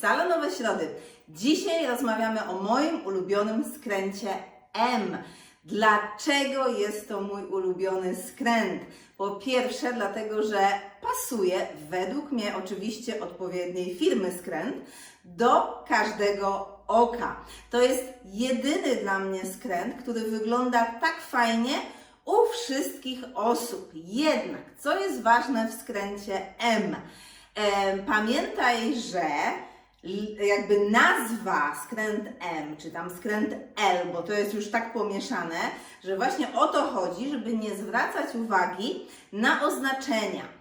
Salonowe Środy. Dzisiaj rozmawiamy o moim ulubionym skręcie M. Dlaczego jest to mój ulubiony skręt? Po pierwsze, dlatego, że pasuje według mnie oczywiście odpowiedniej firmy skręt do każdego oka. To jest jedyny dla mnie skręt, który wygląda tak fajnie u wszystkich osób. Jednak, co jest ważne w skręcie M? E, Pamiętaj, że jakby nazwa skręt M, czy tam skręt L, bo to jest już tak pomieszane, że właśnie o to chodzi, żeby nie zwracać uwagi na oznaczenia.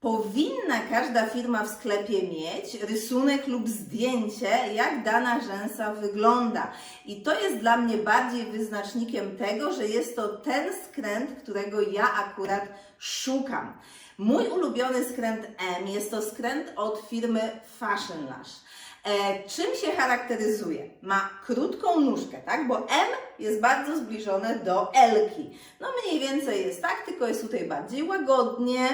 Powinna każda firma w sklepie mieć rysunek lub zdjęcie, jak dana rzęsa wygląda. I to jest dla mnie bardziej wyznacznikiem tego, że jest to ten skręt, którego ja akurat szukam. Mój ulubiony skręt M jest to skręt od firmy Fashion Lash. E, czym się charakteryzuje? Ma krótką nóżkę, tak? Bo M jest bardzo zbliżone do L-ki. No mniej więcej jest tak, tylko jest tutaj bardziej łagodnie.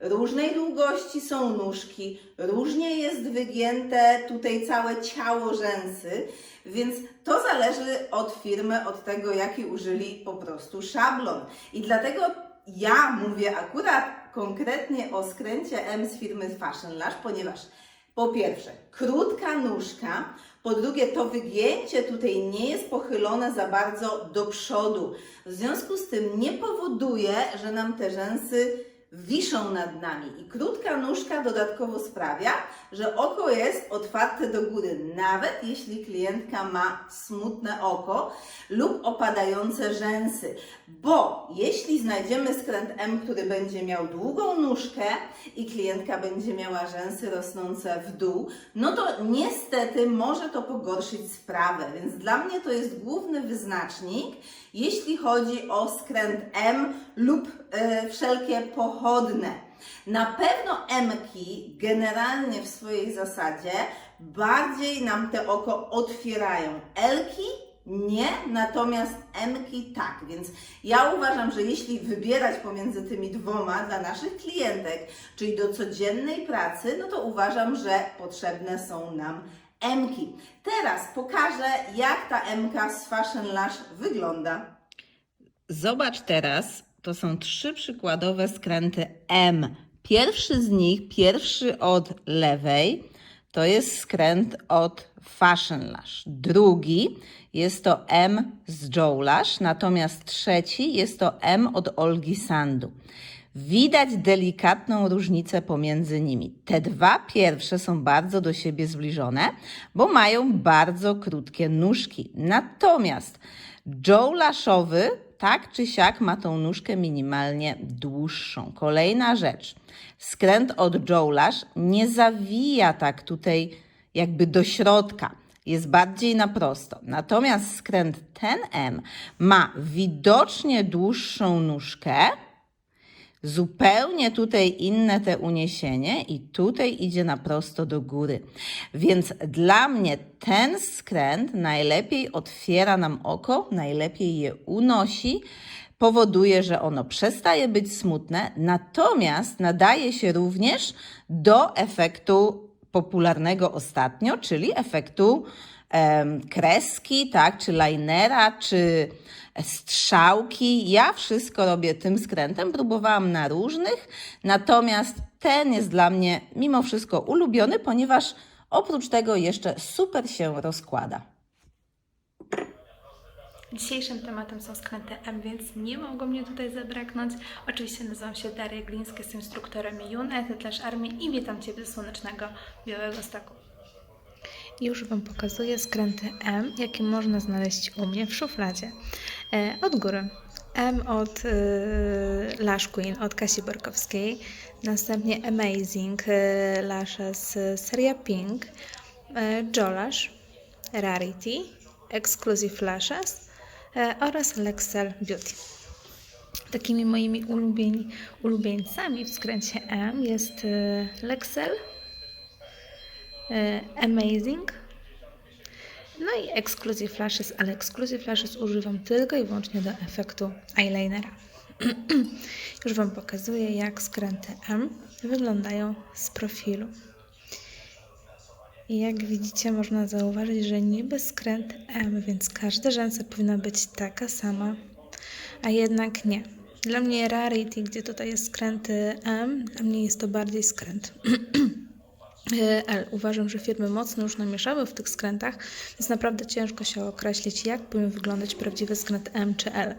Różnej długości są nóżki, różnie jest wygięte tutaj całe ciało rzęsy, więc to zależy od firmy, od tego, jaki użyli po prostu szablon. I dlatego ja mówię akurat konkretnie o skręcie M z firmy Fashion Lash, ponieważ po pierwsze, krótka nóżka, po drugie, to wygięcie tutaj nie jest pochylone za bardzo do przodu. W związku z tym nie powoduje, że nam te rzęsy wiszą nad nami. I krótka nóżka dodatkowo sprawia, że oko jest otwarte do góry, nawet jeśli klientka ma smutne oko lub opadające rzęsy. Bo jeśli znajdziemy skręt M, który będzie miał długą nóżkę i klientka będzie miała rzęsy rosnące w dół, no to niestety może to pogorszyć sprawę. Więc dla mnie to jest główny wyznacznik, jeśli chodzi o skręt M lub e, wszelkie pochodne. Na pewno M-ki generalnie w swojej zasadzie bardziej nam te oko otwierają. L-ki nie, natomiast M-ki tak. Więc ja uważam, że jeśli wybierać pomiędzy tymi dwoma dla naszych klientek, czyli do codziennej pracy, no to uważam, że potrzebne są nam M-ki. Teraz pokażę, jak ta M-ka z Fashion Lash wygląda. Zobacz teraz, to są trzy przykładowe skręty M. Pierwszy z nich, pierwszy od lewej, to jest skręt od Fashion Lash. Drugi jest to M z Joe Lash, natomiast trzeci jest to M od Olgi Sandu. Widać delikatną różnicę pomiędzy nimi. Te dwa pierwsze są bardzo do siebie zbliżone, bo mają bardzo krótkie nóżki. Natomiast Joe Lashowy tak czy siak ma tą nóżkę minimalnie dłuższą. Kolejna rzecz. Skręt od Joe Lash nie zawija tak tutaj jakby do środka. Jest bardziej na prosto. Natomiast skręt ten M ma widocznie dłuższą nóżkę, zupełnie tutaj inne te uniesienie i tutaj idzie na prosto do góry. Więc dla mnie ten skręt najlepiej otwiera nam oko, najlepiej je unosi, powoduje, że ono przestaje być smutne, natomiast nadaje się również do efektu popularnego ostatnio, czyli efektu em, kreski, tak, czy linera, czy strzałki. Ja wszystko robię tym skrętem, próbowałam na różnych, natomiast ten jest dla mnie mimo wszystko ulubiony, ponieważ oprócz tego jeszcze super się rozkłada. Dzisiejszym tematem są skręty M, więc nie mogło mnie tutaj zabraknąć. Oczywiście nazywam się Daria Glińska, jestem instruktorem United Lash Army i witam Cię ze słonecznego Białego Stoku. Już Wam pokazuję skręty M, jakie można znaleźć u mnie w szufladzie. E, od góry. M od e, Lash Queen, od Kasi Borkowskiej. Następnie Amazing e, Lashes seria Pink. Jolash, Rarity, Exclusive Lashes oraz Lexel Beauty. Takimi moimi ulubieni, ulubieńcami w skręcie M jest Lexel, Amazing, no i Exclusive Lashes, ale Exclusive Lashes używam tylko i wyłącznie do efektu eyelinera. Już Wam pokazuję, jak skręty M wyglądają z profilu. I jak widzicie, można zauważyć, że niby skręt M, więc każda rzęsa powinna być taka sama, a jednak nie. Dla mnie Rarity, gdzie tutaj jest skręt M, dla mnie jest to bardziej skręt L. Uważam, że firmy mocno już namieszały w tych skrętach, więc naprawdę ciężko się określić, jak powinien wyglądać prawdziwy skręt M czy L.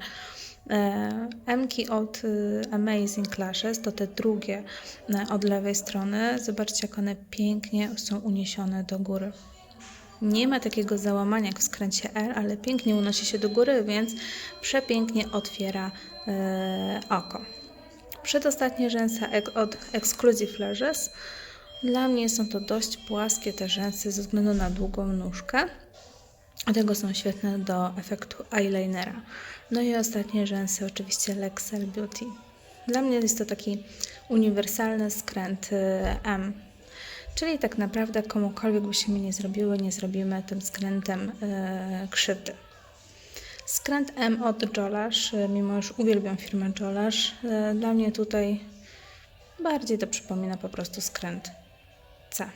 E, M-ki od y, Amazing Lashes to te drugie e, od lewej strony. Zobaczcie, jak one pięknie są uniesione do góry. Nie ma takiego załamania jak w skręcie L, ale pięknie unosi się do góry, więc przepięknie otwiera e, oko. Przedostatnie rzęsa od Exclusive Lashes. Dla mnie są to dość płaskie te rzęsy ze względu na długą nóżkę. Dlatego są świetne do efektu eyelinera. No i ostatnie rzęsy, oczywiście Lexel Beauty. Dla mnie jest to taki uniwersalny skręt y, M. Czyli tak naprawdę komukolwiek byśmy nie zrobiły, nie zrobimy tym skrętem y, krzywdy. Skręt M od Jolash, y, mimo że uwielbiam firmę Jolash, y, dla mnie tutaj bardziej to przypomina po prostu skręt C.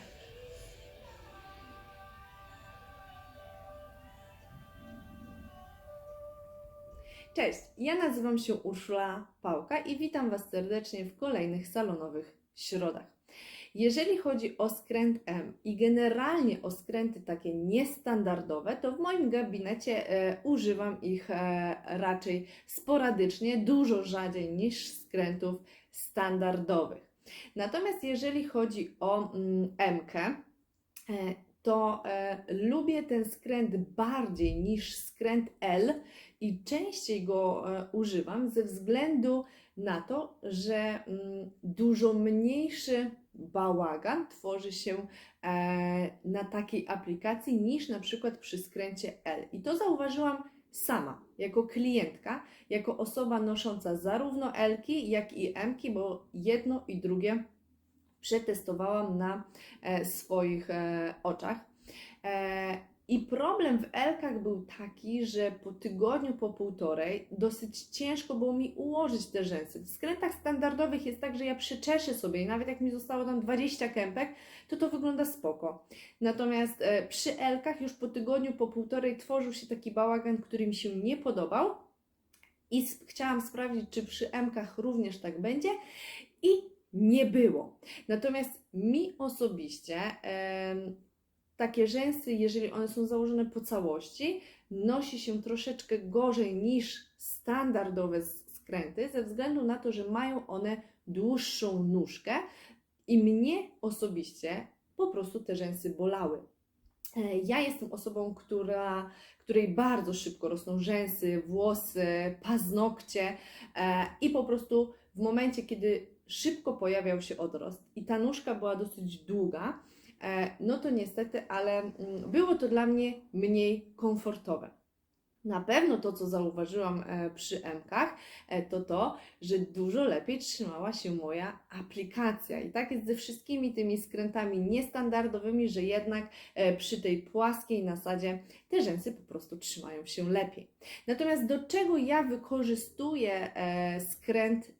Cześć, ja nazywam się Urszula Pałka i witam Was serdecznie w kolejnych salonowych środach. Jeżeli chodzi o skręt M i generalnie o skręty takie niestandardowe, to w moim gabinecie e, używam ich e, raczej sporadycznie, dużo rzadziej niż skrętów standardowych. Natomiast jeżeli chodzi o mm, M-kę, e, to e, lubię ten skręt bardziej niż skręt L i częściej go e, używam ze względu na to, że mm, dużo mniejszy bałagan tworzy się na takiej aplikacji niż na przykład przy skręcie L. I to zauważyłam sama, jako klientka, jako osoba nosząca zarówno L-ki, jak i M-ki, bo jedno i drugie przetestowałam na e, swoich e, oczach. I problem w Elkach był taki, że po tygodniu, po półtorej, dosyć ciężko było mi ułożyć te rzęsy. W skrętach standardowych jest tak, że ja przyczeszę sobie i nawet jak mi zostało tam 20 kępek, to to wygląda spoko. Natomiast e, przy Elkach już po tygodniu, po półtorej tworzył się taki bałagan, który mi się nie podobał. I chciałam sprawdzić, czy przy M-kach również tak będzie. I nie było. Natomiast mi osobiście takie rzęsy, jeżeli one są założone po całości, nosi się troszeczkę gorzej niż standardowe skręty, ze względu na to, że mają one dłuższą nóżkę i mnie osobiście po prostu te rzęsy bolały. E, Ja jestem osobą, która, której bardzo szybko rosną rzęsy, włosy, paznokcie e, i po prostu w momencie, kiedy szybko pojawiał się odrost i ta nóżka była dosyć długa, no to niestety, ale mm, było to dla mnie mniej komfortowe. Na pewno to, co zauważyłam e, przy M-kach, e, to to, że dużo lepiej trzymała się moja aplikacja. I tak jest ze wszystkimi tymi skrętami niestandardowymi, że jednak e, przy tej płaskiej nasadzie te rzęsy po prostu trzymają się lepiej. Natomiast do czego ja wykorzystuję e, skręt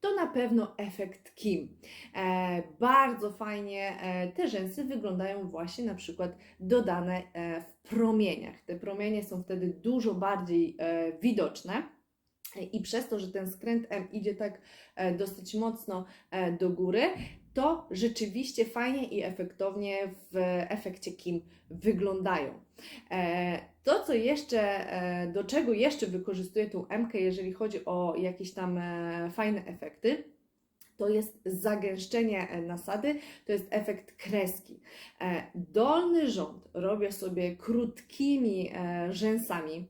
To na pewno efekt Kim. E, bardzo fajnie e, te rzęsy wyglądają właśnie na przykład dodane e, w promieniach. Te promienie są wtedy dużo bardziej e, widoczne. I przez to, że ten skręt M idzie tak e, dosyć mocno e, do góry, to rzeczywiście fajnie i efektownie w efekcie Kim wyglądają. E, To, co jeszcze, e, do czego jeszcze wykorzystuję tą M, jeżeli chodzi o jakieś tam e, fajne efekty, to jest zagęszczenie e, nasady, to jest efekt kreski. Dolny rząd robię sobie krótkimi rzęsami.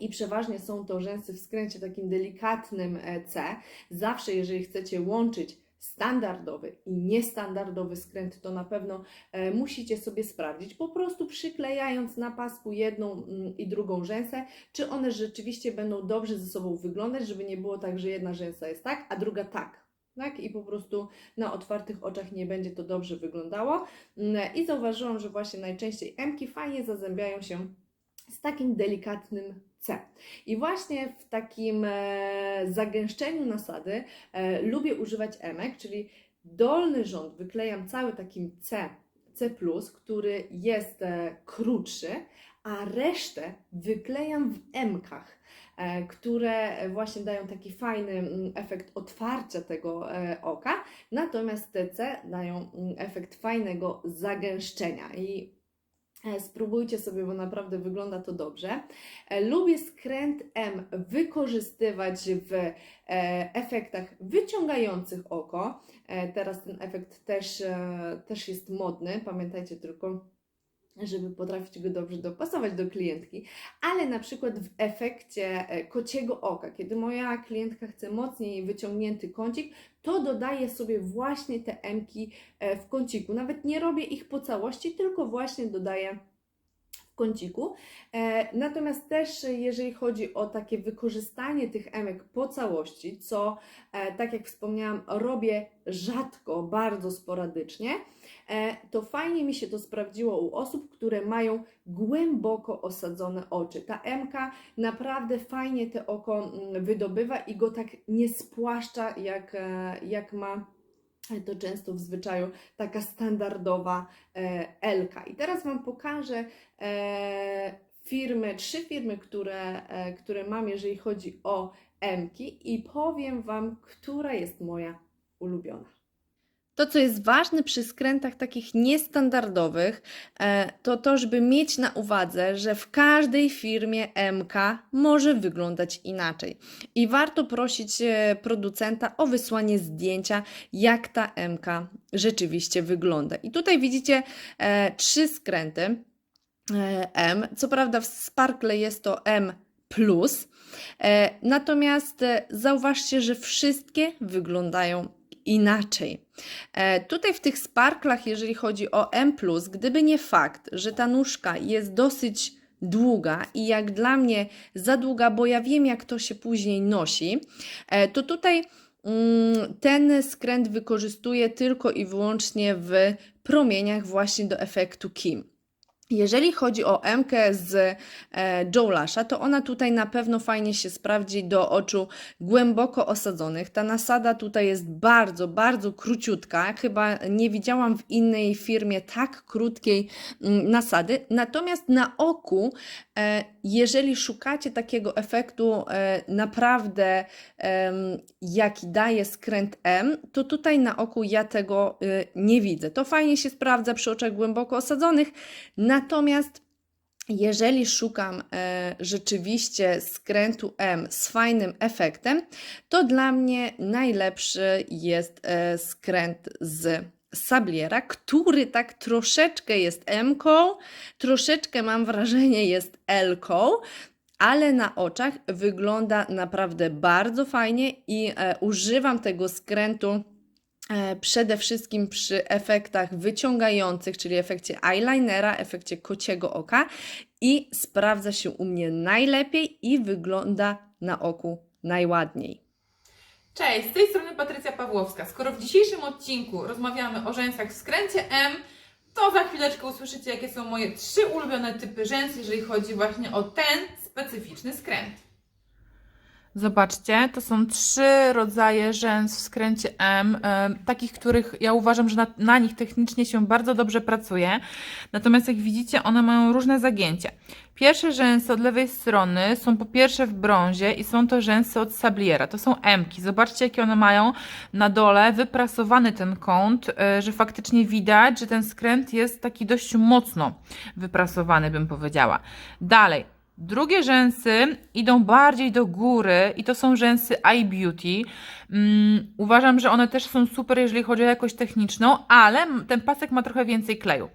I przeważnie są to rzęsy w skręcie takim delikatnym C. Zawsze, jeżeli chcecie łączyć standardowy i niestandardowy skręt, to na pewno e, musicie sobie sprawdzić, po prostu przyklejając na pasku jedną mm, i drugą rzęsę, czy one rzeczywiście będą dobrze ze sobą wyglądać, żeby nie było tak, że jedna rzęsa jest tak, a druga tak. Tak? I po prostu na otwartych oczach nie będzie to dobrze wyglądało. Mm, I zauważyłam, że właśnie najczęściej M-ki fajnie zazębiają się z takim delikatnym C. I właśnie w takim e, zagęszczeniu nasady e, lubię używać emek, czyli dolny rząd wyklejam cały takim C, C+, który jest e, krótszy, a resztę wyklejam w M-kach, e, które właśnie dają taki fajny mm, efekt otwarcia tego oka, natomiast te C dają mm, efekt fajnego zagęszczenia i spróbujcie sobie, bo naprawdę wygląda to dobrze. E, Lubię skręt M wykorzystywać w e, efektach wyciągających oko. E, Teraz ten efekt też, e, też jest modny. Pamiętajcie tylko, żeby potrafić go dobrze dopasować do klientki, ale na przykład w efekcie e, kociego oka, kiedy moja klientka chce mocniej wyciągnięty kącik, to dodaję sobie właśnie te emki e, w kąciku. Nawet nie robię ich po całości, tylko właśnie dodaję w kąciku. E, Natomiast też, jeżeli chodzi o takie wykorzystanie tych emek po całości, co, tak jak wspomniałam, robię rzadko, bardzo sporadycznie, to fajnie mi się to sprawdziło u osób, które mają głęboko osadzone oczy. Ta emka naprawdę fajnie te oko mm, wydobywa i go tak nie spłaszcza, jak, e, jak ma to często w zwyczaju taka standardowa e, Elka. I teraz Wam pokażę e, firmy, trzy firmy, które, e, które mam, jeżeli chodzi o Emki i powiem Wam, która jest moja ulubiona. To, co jest ważne przy skrętach takich niestandardowych, e, to to, żeby mieć na uwadze, że w każdej firmie MK może wyglądać inaczej. I warto prosić e, producenta o wysłanie zdjęcia, jak ta MK rzeczywiście wygląda. I tutaj widzicie e, trzy skręty M. Co prawda w Sparkle jest to M. E, natomiast zauważcie, że wszystkie wyglądają inaczej. E, Tutaj w tych sparklach, jeżeli chodzi o M, gdyby nie fakt, że ta nóżka jest dosyć długa i jak dla mnie za długa, bo ja wiem, jak to się później nosi, e, to tutaj mm, ten skręt wykorzystuję tylko i wyłącznie w promieniach właśnie do efektu Kim. Jeżeli chodzi o MK z e, Joe Lasha, to ona tutaj na pewno fajnie się sprawdzi do oczu głęboko osadzonych. Ta nasada tutaj jest bardzo, bardzo króciutka. Chyba nie widziałam w innej firmie tak krótkiej mm, nasady. Natomiast na oku, e, jeżeli szukacie takiego efektu e, naprawdę, jaki daje skręt M, to tutaj na oku ja tego y, nie widzę. To fajnie się sprawdza przy oczach głęboko osadzonych. Natomiast jeżeli szukam e, rzeczywiście skrętu M z fajnym efektem, to dla mnie najlepszy jest e, skręt z Sabliera, który tak troszeczkę jest M-ką, troszeczkę mam wrażenie jest L-ką, ale na oczach wygląda naprawdę bardzo fajnie i e, używam tego skrętu e, przede wszystkim przy efektach wyciągających, czyli efekcie eyelinera, efekcie kociego oka i sprawdza się u mnie najlepiej i wygląda na oku najładniej. Cześć, z tej strony Patrycja Pawłowska. Skoro w dzisiejszym odcinku rozmawiamy o rzęsach w skręcie M, to za chwileczkę usłyszycie, jakie są moje trzy ulubione typy rzęs, jeżeli chodzi właśnie o ten specyficzny skręt. Zobaczcie, to są trzy rodzaje rzęs w skręcie M, e, takich, których ja uważam, że na, na nich technicznie się bardzo dobrze pracuje. Natomiast jak widzicie, one mają różne zagięcie. Pierwsze rzęsy od lewej strony są po pierwsze w brązie i są to rzęsy od Sabliera. To są M-ki. Zobaczcie, jakie one mają na dole wyprasowany ten kąt, e, że faktycznie widać, że ten skręt jest taki dość mocno wyprasowany, bym powiedziała. Dalej. Drugie rzęsy idą bardziej do góry i to są rzęsy iBeauty. Mm, uważam, że one też są super, jeżeli chodzi o jakość techniczną, ale ten pasek ma trochę więcej kleju.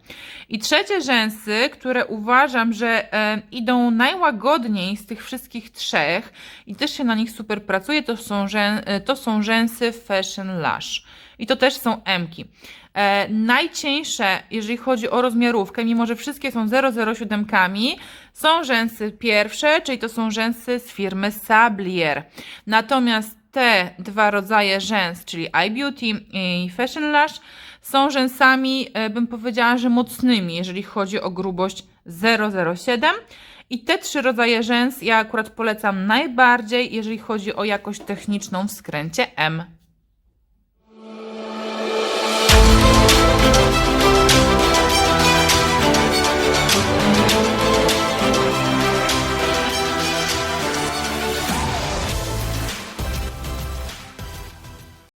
I trzecie rzęsy, które uważam, że e, idą najłagodniej z tych wszystkich trzech i też się na nich super pracuje, to są, rzę, to są rzęsy Fashion Lash. I to też są M-ki. E, najcieńsze, jeżeli chodzi o rozmiarówkę, mimo że wszystkie są 007, są rzęsy pierwsze, czyli to są rzęsy z firmy Sablier. Natomiast te dwa rodzaje rzęs, czyli iBeauty i Fashion Lash, są rzęsami, e, bym powiedziała, że mocnymi, jeżeli chodzi o grubość 007. I te trzy rodzaje rzęs ja akurat polecam najbardziej, jeżeli chodzi o jakość techniczną w skręcie M.